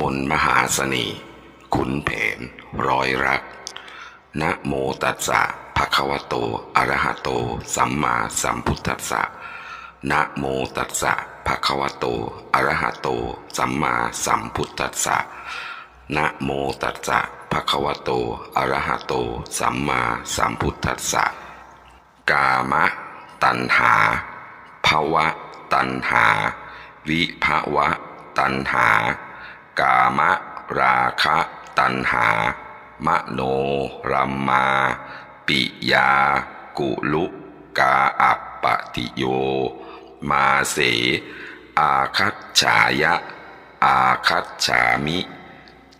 มนมหาสน่ห์ขุนแผนร้อยรัก นะโมตัสสะภะคะวะโต อะระหะโต สัมมาสัมพุทธัสสะ นะโมตัสสะภะคะวะโต อะระหะโต สัมมาสัมพุทธัสสะ นะโมตัสสะภะคะวะโต อะระหะโต สัมมาสัมพุทธัสสะ กามะ ตัณหา ภวะ ตัณหา วิภวะ ตัณหา กามะ ราคะ ตัณหา มโนรัมมา ปิยา กุลุกาอัปปติโย มาเส อาคัจฉายะ อาคัจฉามิ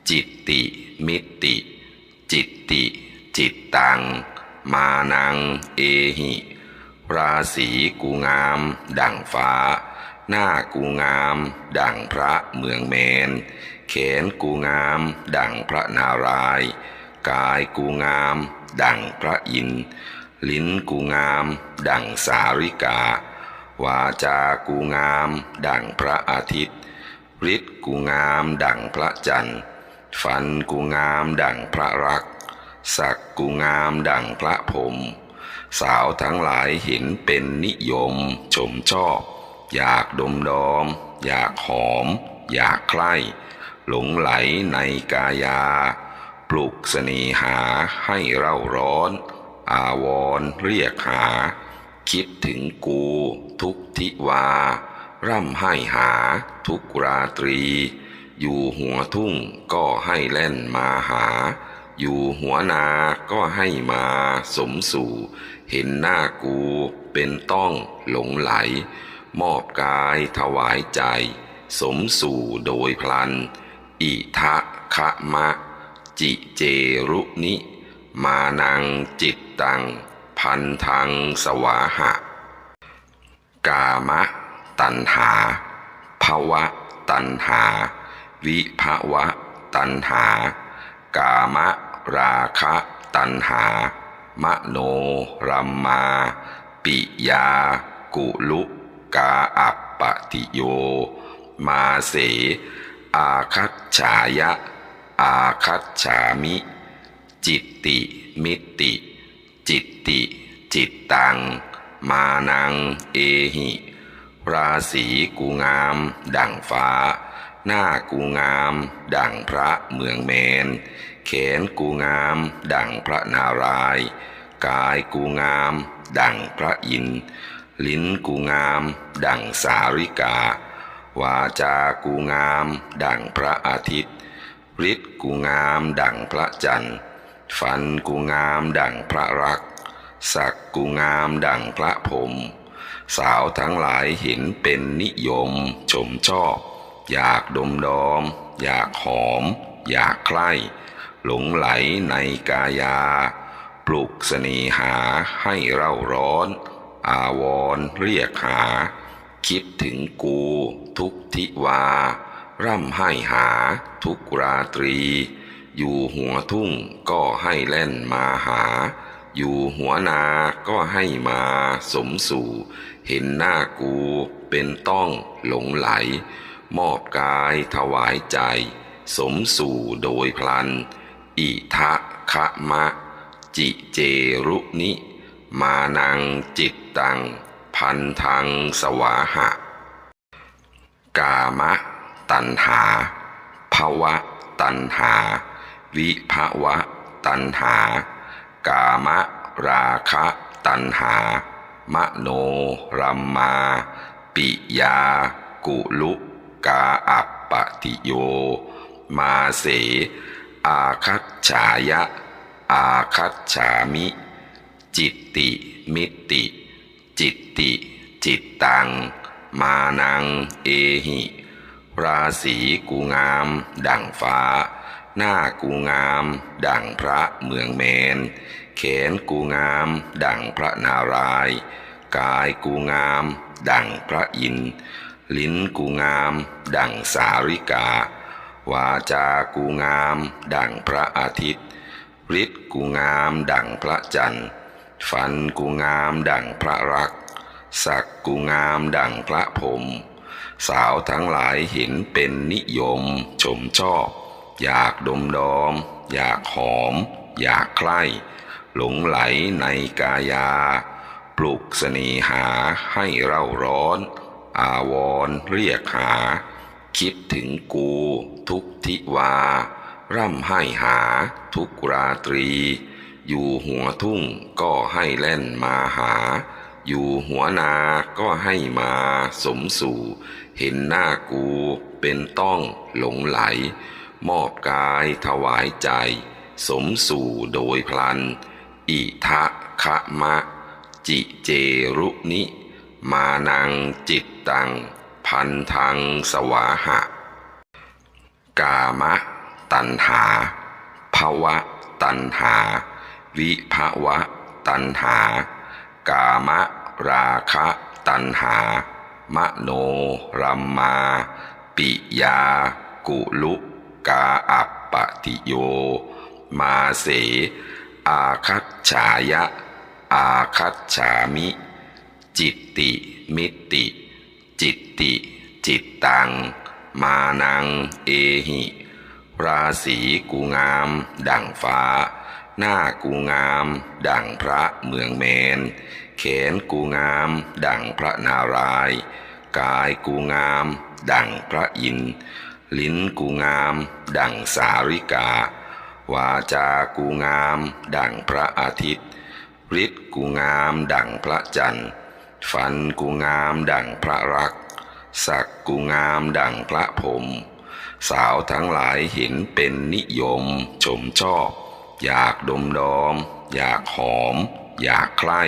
จิตติ มิติ จิตติ จิตตัง มานัง เอหิ ราศีกูงาม ดั่งฟ้า หน้ากูงาม ดั่งพระเมืองเมนแขนกูงาม ดั่งพระนาราย กายกูงาม ดั่งพระอิน ลิ้นกูงาม ดั่งสาริกา วาจากูงาม ดั่งพระอาทิตย์ฤทธิ์กูงาม ดั่งพระจันทร์ ฟันกูงาม ดั่งพระรักสักกูงาม ดั่งพระพรมสาวทั้งหลายเห็นเป็นนิยมชมชอบ อยากดมดอม อยากหอม อยากใคร่หลงไหลในกายา ปลุกเสน่หาให้เร่าร้อน อาวรเรียกหา คิดถึงกูทุกทิวา ร่ำให้หาทุกราตรี อยู่หัวทุ่งก็ให้เล่นมาหา อยู่หัวนาก็ให้มาสมสู่ เห็นหน้ากูเป็นต้องหลงไหล มอบกายถวายใจ สมสู่โดยพลัน อิทะคะมะ จิเจรุนิ มานังจิตตัง พันธังสวาหะ กามะ ตัณหาภวะ ตัณหา วิภวะ ตัณหา กามะ ราคะตัณหา มโนรัมมา ปิยา กุลุ กาอัปปติโย มาเส อาคัจฉายะ อาคัจฉามิ จิตติ มิติ จิตติ จิตตัง มานัง เอหิ ราศีกูงาม ดั่งฟ้า หน้ากูงาม ดั่งพระเมืองเมน แขนกูงาม ดั่งพระนารายกายกูงาม ดั่งพระอินทร์ ลิ้นกูงาม ดั่งสาริกา วาจากูงาม ดั่งพระอาทิตย์ฤทธิ์กูงาม ดั่งพระจันทร์ ฟันกูงาม ดั่งพระรักสักกูงาม ดั่งพระพรมสาวทั้งหลายเห็นเป็นนิยม ชมชอบ อยากดมดอม อยากหอม อยากใคร่หลงไหลในกายา ปลุกเสน่หาให้เร่าร้อน อาวรเรียกหา คิดถึงกู ทุกทิวา ร่ำให้หา ทุกราตรี อยู่หัวทุ่งก็ให้เล่นมาหา อยู่หัวนาก็ให้มาสมสู่ เห็นหน้ากูเป็นต้องหลงไหล มอบกายถวายใจ สมสู่โดยพลัน อิทะคะมะ จิเจรุนิ มานังจิตตัง พันธังสวาหะ กามะ ตัณหาภวะ ตัณหา วิภวะ ตัณหา กามะ ราคะ ตัณหา มโนรัมมา ปิยา กุลุกาอัปปติโย มาเส อาคัจฉายะ อาคัจฉามิ จิต ติ มิติ จิตติ จิตตัง มานัง เอหิ ราศีกูงาม ดั่งฟ้า หน้ากูงาม ดั่งพระเมืองเมน แขนกูงาม ดั่งพระนารายกายกูงาม ดั่งพระอินทร์ลิ้นกูงาม ดั่งสาริกา วาจา กูงาม ดั่งพระอาทิตย์ฤทธิ์กูงาม ดั่งพระจันทร์ ฟันกูงามดั่งพระรัก สักกูงามดั่งพระพรมสาวทั้งหลายเห็นเป็นนิยม ชมชอบ อยากดมดอม อยากหอม อยากใคล้หลงไหลในกายา ปลุกเสน่หาให้เร่าร้อน อาวรเรียกหา คิดถึงกูทุกทิวา ร่ำให้หาทุกราตรี อยู่หัวทุ่งก็ให้เล่นมาหา อยู่หัวนาก็ให้มาสมสู่ เห็นหน้ากูเป็นต้องหลงไหล มอบกายถวายใจ สมสู่โดยพลัน อิทะคะมะ จิเจรุนิ มานังจิตตัง พันธังสวาหะ กามะ ตัณหาภวะตัณหา วิภวะ ตัณหา กามะ ราคะ ตัณหา มโนรัมมา ปิยา กุลุกาอัปปติโย มาเส อาคัจฉายะ อาคัจฉามิ จิตติ มิติ จิตติ จิตตัง มานัง เอหิ ราศีกูงาม ดั่งฟ้า หน้ากูงาม ดั่งพระเมืองแมนแขนกูงาม ดั่งพระนาราย กายกูงาม ดั่งพระอินทร์ลิ้นกูงาม ดั่งสาริกา วาจา กูงาม ดั่งพระอาทิตย์ฤทธิ์กูงาม ดั่งพระจันทร์ ฟันกูงาม ดั่งพระรักสักกูงาม ดั่งพระพรหมสาวทั้งหลายเห็นเป็นนิยมชมชอบ อยากดมดอม อยากหอม อยากใคล้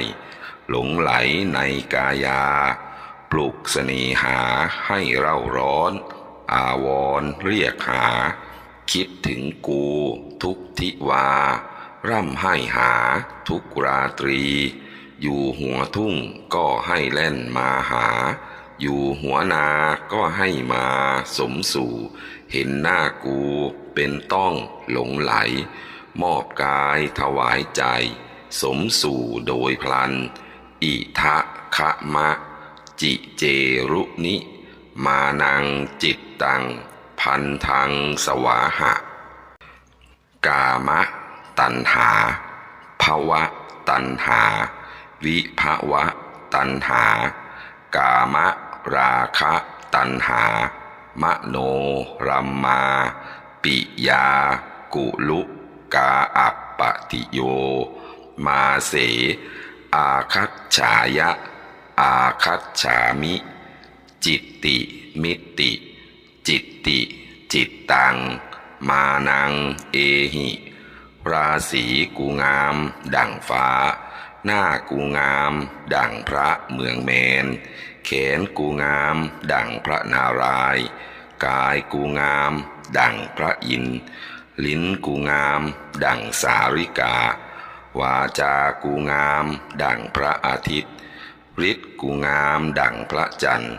หลงไหลในกายา ปลุกเสน่หาให้เร่าร้อน อาวรเรียกหา คิดถึงกูทุกทิวา ร่ำให้หาทุกราตรี อยู่หัวทุ่งก็ให้เล่นมาหา อยู่หัวนาก็ให้มาสมสู่ เห็นหน้ากูเป็นต้องหลงไหล มอบกายถวายใจ สมสู่โดยพลัน อิทะคะมะ จิเจรุนิ มานังจิตตัง พันธังสวาหะ กามะ ตัณหาภวะ ตัณหา วิภวะ ตัณหา กามะ ราคะ ตัณหามโนรัมมา ปิยา กุลุ กาอัปปติโย มาเส อาคัจฉายะ อาคัจฉามิ จิตติมิติ จิตติ จิตตัง มานัง เอหิ ราศีกูงาม ดั่งฟ้า หน้ากูงาม ดั่งพระเมืองแมนแขนกูงาม ดั่งพระนาราย กายกูงาม ดั่งพระอินทร์ ลิ้นกูงาม ดั่งสาริกา วาจา กูงาม ดั่งพระอาทิตย์ฤทธิ์กูงาม ดั่งพระจันทร์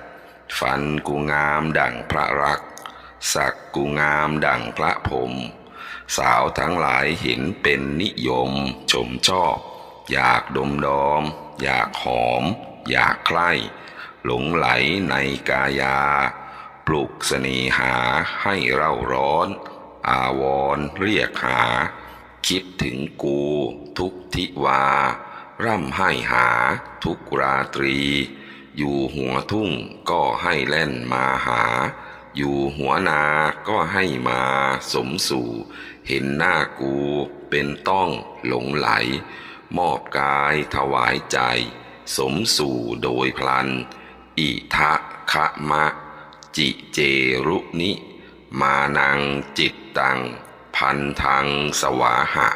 ฟันกูงาม ดั่งพระรักสักกูงาม ดั่งพระพรมสาวทั้งหลายเห็นเป็นนิยม ชมชอบ อยากดมดอม อยากหอม อยากใคล้หลงไหลในกายา ปลุกเสน่หาให้เร่าร้อน อาวรเรียกหา คิดถึงกู ทุกทิวา ร่ำให้หา ทุกราตรี อยู่หัวทุ่งก็ให้เล่นมาหา อยู่หัวนาก็ให้มาสมสู่ เห็นหน้ากูเป็นต้องหลงไหล มอบกายถวายใจ สมสู่โดยพลันอิทะคะมะ จิเจรุนิ มานังจิตตัง พันธังสวาหะ